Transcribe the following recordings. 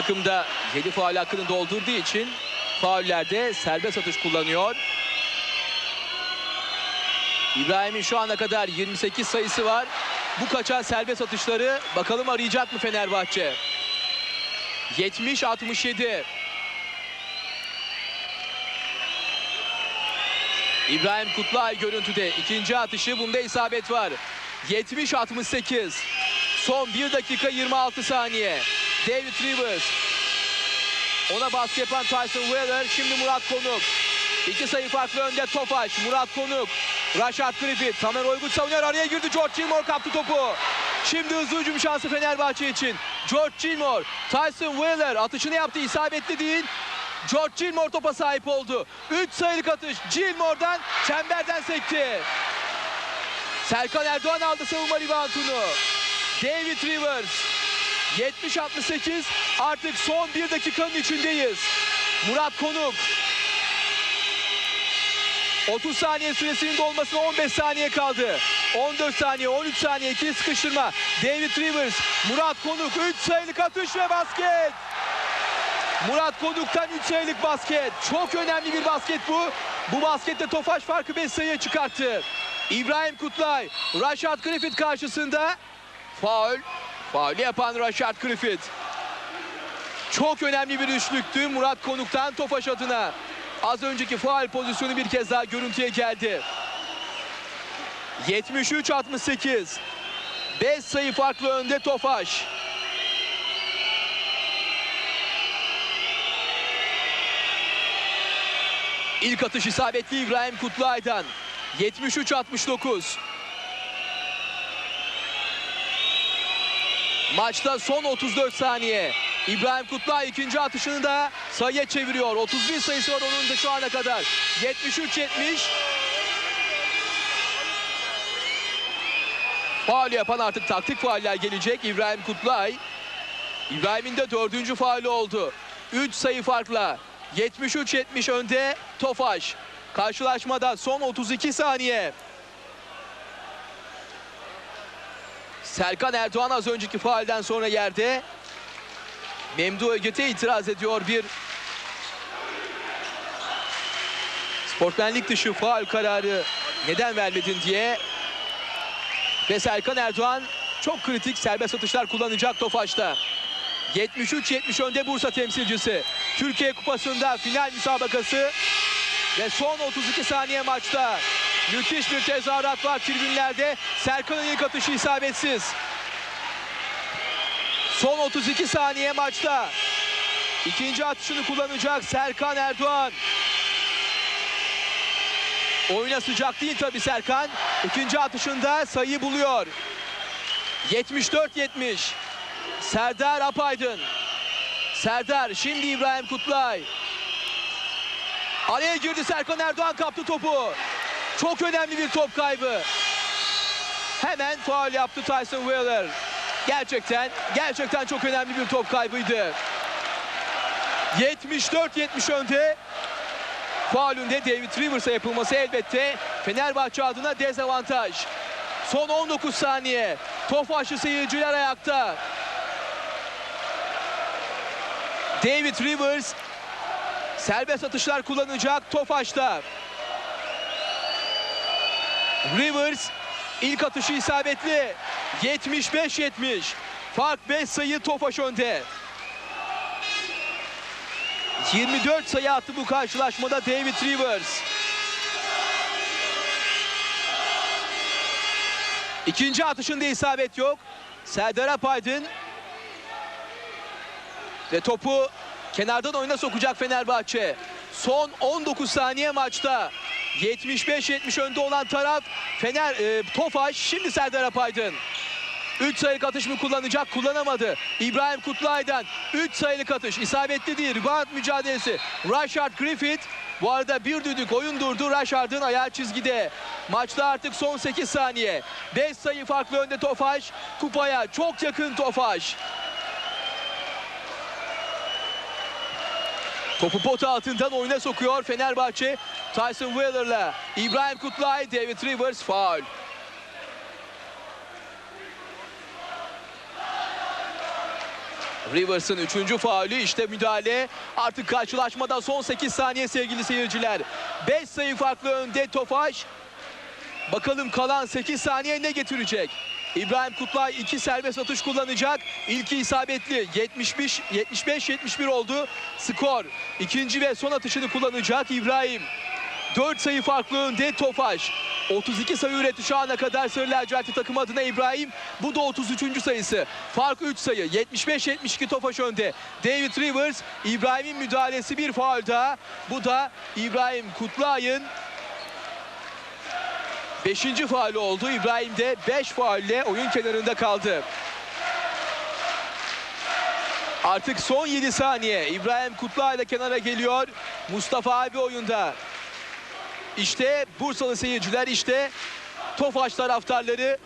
takım da 7 faul hakkını doldurduğu için faullerde serbest atış kullanıyor. İbrahim'in şu ana kadar 28 sayısı var. Bu kaçan serbest atışları bakalım arayacak mı Fenerbahçe? 70-67. İbrahim Kutlay görüntüde. ikinci atışı bunda isabet var. 70-68. Son 1 dakika 26 saniye. David Rivers. Ona baskı yapan Tyson Wheeler. Şimdi Murat Konuk. İki sayı farklı önde Tofaş. Murat Konuk. Rashad Griffith. Tamer Oygut savunuyor. Araya girdi. George Gilmore kaptı topu. Şimdi hızlı hücum şansı Fenerbahçe için. George Gilmore. Tyson Wheeler atışını yaptı. İsabetli değil. George Gilmore topa sahip oldu. 3 sayılık atış. Gilmore'dan çemberden sekti. Serkan Erdoğan aldı savunma ribantunu. David Rivers. 70-68 artık son bir dakikanın içindeyiz. Murat Konuk. 30 saniye süresinin dolmasına 15 saniye kaldı. 14 saniye, 13 saniye ikili sıkıştırma. David Rivers, Murat Konuk 3 sayılık atış ve basket. Murat Konuk'tan 3 sayılık basket. Çok önemli bir basket bu. Bu baskette Tofaş farkı 5 sayıya çıkarttı. İbrahim Kutlay, Rashad Griffith karşısında faul. Faul yapan Rashad Griffith. Çok önemli bir üçlüktü Murat Konuk'tan Tofaş adına. Az önceki faul pozisyonu bir kez daha görüntüye geldi. 73-68. 5 sayı farklı önde Tofaş. İlk atış isabetli İbrahim Kutluay'dan. 73-69. Maçta son 34 saniye. İbrahim Kutlay ikinci atışını da sayıya çeviriyor. 31 sayısı var onun da şu ana kadar. 73-70. Faul yapan artık taktik fauller gelecek. İbrahim Kutlay. İbrahim'in de dördüncü faulü oldu. 3 sayı farkla. 73-70 önde Tofaş. Karşılaşmada son 32 saniye. Serkan Erdoğan az önceki faalden sonra yerde. Memdu Öget'e itiraz ediyor bir sportmenlik dışı faal kararı neden vermedin diye. Ve Serkan Erdoğan çok kritik serbest atışlar kullanacak Tofaş'ta. 73-70 önde Bursa temsilcisi. Türkiye Kupası'nda final müsabakası ve son 32 saniye maçta. Müthiş bir tezahürat var tribünlerde. Serkan'ın ilk atışı isabetsiz. Son 32 saniye maçta. İkinci atışını kullanacak Serkan Erdoğan. Oyuna sıcak değil tabii Serkan. İkinci atışında sayı buluyor. 74-70. Serdar Apaydın. Serdar şimdi İbrahim Kutlay. Araya girdi Serkan Erdoğan kaptı topu. Çok önemli bir top kaybı. Hemen faul yaptı Tyson Wheeler. Gerçekten, gerçekten çok önemli bir top kaybıydı. 74-70 önde. Faulünde David Rivers'a yapılması elbette Fenerbahçe adına dezavantaj. Son 19 saniye. Tofaşlı seyirciler ayakta. David Rivers serbest atışlar kullanacak Tofaş'ta. Rivers ilk atışı isabetli. 75-70. Fark 5 sayı Tofaş önde. 24 sayı attı bu karşılaşmada David Rivers. İkinci atışında isabet yok. Serdar Apaydın ve topu kenardan oyuna sokacak Fenerbahçe. Son 19 saniye maçta. 75-70 önde olan taraf Fener e, Tofaş. Şimdi Serdar Apaydın. 3 sayılık atış mı kullanacak? Kullanamadı. İbrahim Kutluay'dan 3 sayılık atış. isabetli değil. Rebound mücadelesi. Rashard Griffith. Bu arada bir düdük oyun durdu. Rashard'ın ayağı çizgide. Maçta artık son 8 saniye. 5 sayı farklı önde Tofaş. Kupaya çok yakın Tofaş. Topu pot altından oyuna sokuyor Fenerbahçe. Tyson Wheeler'la İbrahim Kutlay, David Rivers faul. Rivers'ın üçüncü faulü işte müdahale. Artık karşılaşmada son 8 saniye sevgili seyirciler. 5 sayı farklı önde Tofaş. Bakalım kalan 8 saniye ne getirecek? İbrahim Kutlay iki serbest atış kullanacak. İlki isabetli 75 75 71 oldu. Skor. İkinci ve son atışını kullanacak İbrahim. 4 sayı farklı önde Tofaş. 32 sayı üretti şu ana kadar Sarı Lacivertli takım adına İbrahim. Bu da 33. sayısı. Fark 3 sayı. 75-72 Tofaş önde. David Rivers, İbrahim'in müdahalesi bir faul. Bu da İbrahim Kutlay'ın 5. faulü oldu. İbrahim de 5 faulle oyun kenarında kaldı. Artık son 7 saniye. İbrahim Kutlay da kenara geliyor. Mustafa abi oyunda. İşte Bursalı seyirciler işte Tofaş taraftarları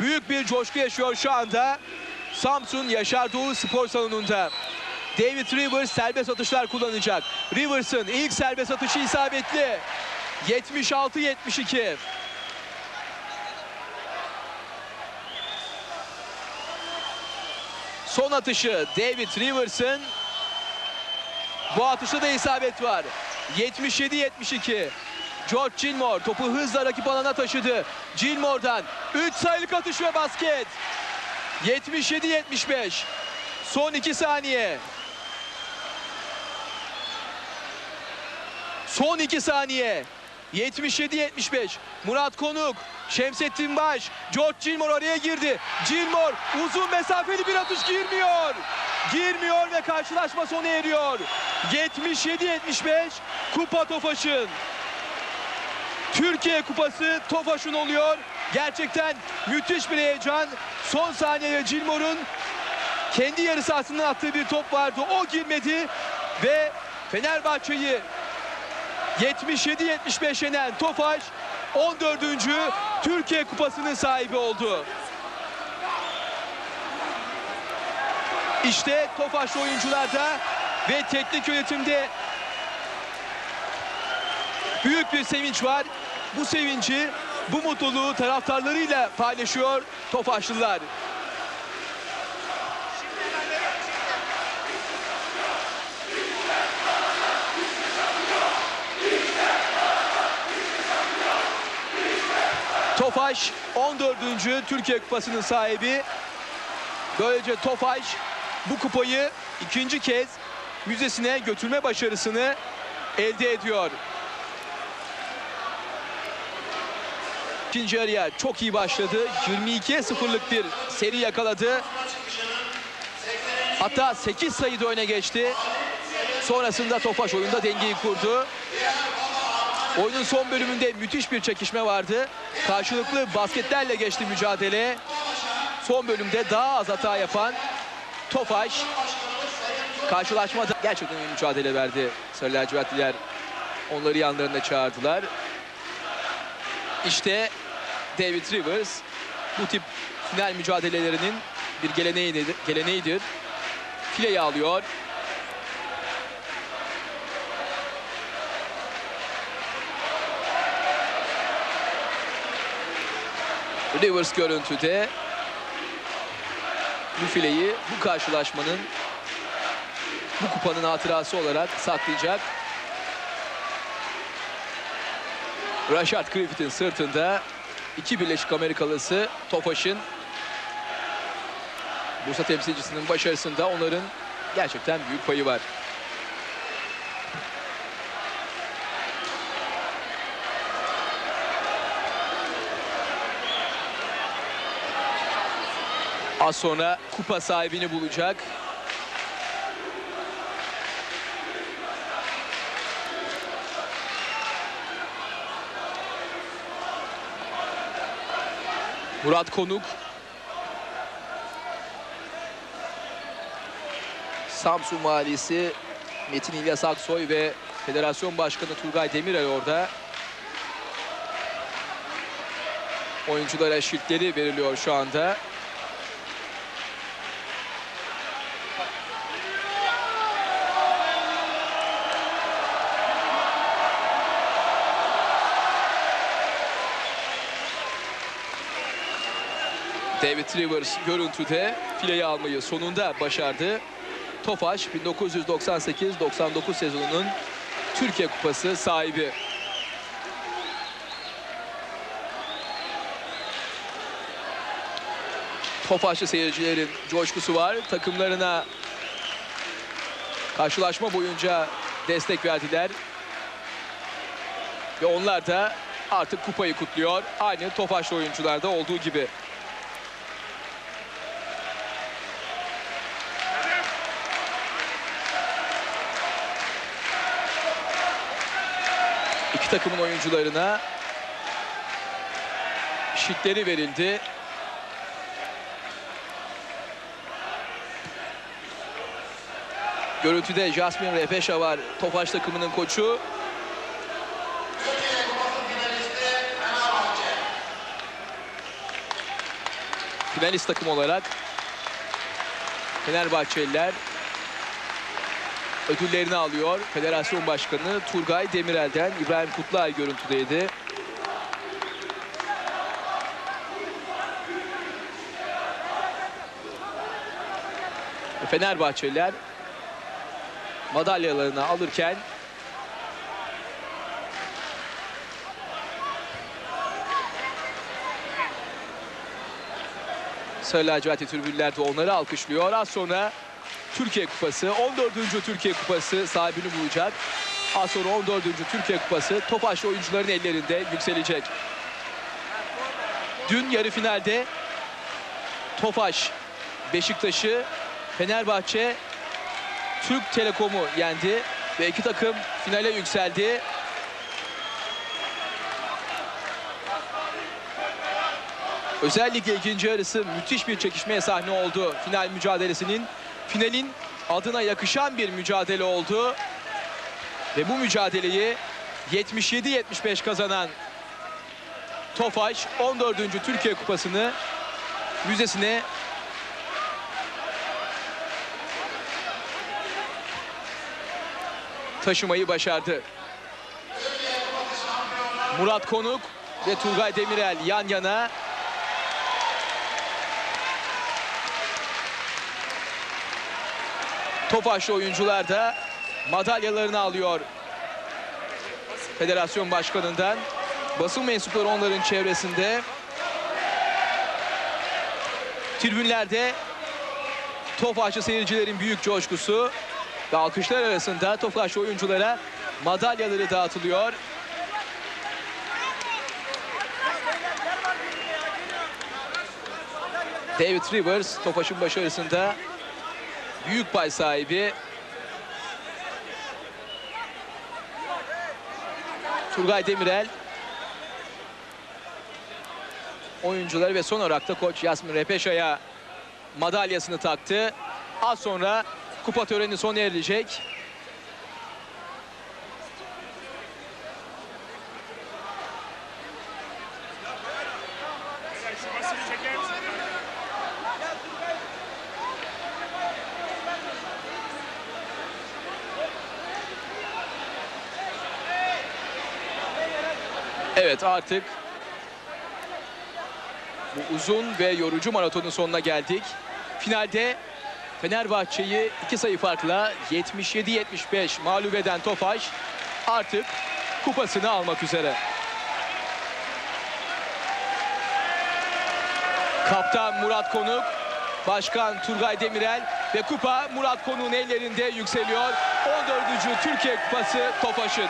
büyük bir coşku yaşıyor şu anda. Samsun Yaşar Doğu Spor Salonu'nda. David Rivers serbest atışlar kullanacak. Rivers'ın ilk serbest atışı isabetli. 76-72. Son atışı David Rivers'ın. Bu atışta da isabet var. 77-72. George Gilmore topu hızla rakip alana taşıdı. Gilmore'dan 3 sayılık atış ve basket. 77-75. Son 2 saniye. Son 2 saniye. 77-75. Murat Konuk, Şemsettin Baş, George Gilmore araya girdi. Gilmore uzun mesafeli bir atış girmiyor. Girmiyor ve karşılaşma sona eriyor. 77-75 Kupa Tofaş'ın. Türkiye Kupası Tofaş'ın oluyor. Gerçekten müthiş bir heyecan. Son saniyede Gilmore'un kendi yarı sahasından attığı bir top vardı. O girmedi ve Fenerbahçe'yi 77-75 yenen Tofaş 14. Türkiye Kupası'nın sahibi oldu. İşte Tofaşlı oyuncularda ve teknik yönetimde büyük bir sevinç var. Bu sevinci, bu mutluluğu taraftarlarıyla paylaşıyor Tofaşlılar. Tofaş 14. Türkiye Kupası'nın sahibi. Böylece Tofaş bu kupayı ikinci kez müzesine götürme başarısını elde ediyor. İkinci yarıya çok iyi başladı. 22'ye 0'lık bir seri yakaladı. Hatta 8 sayıda öne geçti. Sonrasında Tofaş oyunda dengeyi kurdu. Oyunun son bölümünde müthiş bir çekişme vardı. Karşılıklı basketlerle geçti mücadele. Son bölümde daha az hata yapan Tofaş karşılaşmada gerçekten iyi mücadele verdi. Sarı lacivertliler onları yanlarına çağırdılar. İşte David Rivers bu tip final mücadelelerinin bir geleneğidir. geleneğidir. Fileyi alıyor. Rivers görüntüde bu fileyi bu karşılaşmanın bu kupanın hatırası olarak saklayacak. Rashard Griffith'in sırtında iki Birleşik Amerikalısı Tofaş'ın Bursa temsilcisinin başarısında onların gerçekten büyük payı var. Az sonra kupa sahibini bulacak. Murat Konuk. Samsun Valisi Metin İlyas Aksoy ve Federasyon Başkanı Turgay Demirel orada. Oyunculara şirkleri veriliyor şu anda. David Rivers görüntüde fileyi almayı sonunda başardı. Tofaş 1998-99 sezonunun Türkiye Kupası sahibi. Tofaşlı seyircilerin coşkusu var. Takımlarına karşılaşma boyunca destek verdiler. Ve onlar da artık kupayı kutluyor. Aynı Tofaşlı oyuncularda olduğu gibi. Takımın oyuncularına şitleri verildi. Görüntüde Jasmin Repeşa var. Tofaş takımının koçu. Finalist takım olarak Fenerbahçeliler ödüllerini alıyor. Federasyon Başkanı Turgay Demirel'den İbrahim Kutluay görüntüdeydi. Fenerbahçeliler madalyalarını alırken Sarı lacivertli tribünler de onları alkışlıyor. Az sonra Türkiye Kupası, 14. Türkiye Kupası sahibini bulacak. Az sonra 14. Türkiye Kupası Tofaşlı oyuncuların ellerinde yükselecek. Dün yarı finalde Tofaş Beşiktaş'ı Fenerbahçe Türk Telekom'u yendi ve iki takım finale yükseldi. Özellikle ikinci yarısı müthiş bir çekişmeye sahne oldu final mücadelesinin. Finalin adına yakışan bir mücadele oldu. Ve bu mücadeleyi 77-75 kazanan Tofaş 14. Türkiye Kupası'nı müzesine taşımayı başardı. Murat Konuk ve Turgay Demirel yan yana. Tofaşlı oyuncular da madalyalarını alıyor. Federasyon Başkanı'ndan. Basın mensupları onların çevresinde. Tribünlerde Tofaşlı seyircilerin büyük coşkusu ve alkışlar arasında Tofaşlı oyunculara madalyaları dağıtılıyor. David Rivers Tofaş'ın başarısında büyük pay sahibi. Turgay Demirel oyuncuları ve son olarak da koç Yasmin Repeşa'ya madalyasını taktı. Az sonra kupa töreni sona erilecek. Evet artık bu uzun ve yorucu maratonun sonuna geldik. Finalde Fenerbahçe'yi iki sayı farkla 77-75 mağlup eden Tofaş artık kupasını almak üzere. Kaptan Murat Konuk, Başkan Turgay Demirel ve kupa Murat Konuk'un ellerinde yükseliyor. 14. Türkiye Kupası Tofaş'ın.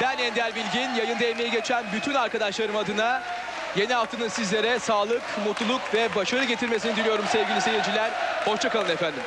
Ben Ender Bilgin, yayında emeği geçen bütün arkadaşlarım adına yeni haftanın sizlere sağlık, mutluluk ve başarı getirmesini diliyorum sevgili seyirciler. Hoşçakalın efendim.